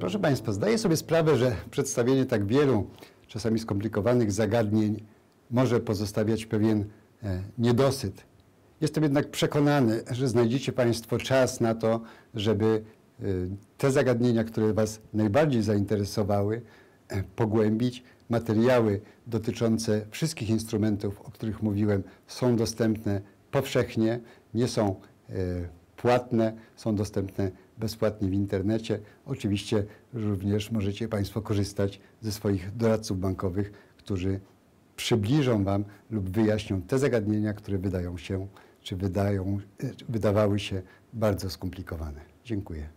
Proszę Państwa, zdaję sobie sprawę, że przedstawienie tak wielu, czasami skomplikowanych zagadnień może pozostawiać pewien e, niedosyt. Jestem jednak przekonany, że znajdziecie Państwo czas na to, żeby e, te zagadnienia, które Was najbardziej zainteresowały, e, pogłębić. Materiały dotyczące wszystkich instrumentów, o których mówiłem, są dostępne powszechnie, nie są płatne, są dostępne bezpłatnie w internecie. Oczywiście również możecie Państwo korzystać ze swoich doradców bankowych, którzy przybliżą Wam lub wyjaśnią te zagadnienia, które wydają się, czy wydają, wydawały się bardzo skomplikowane. Dziękuję.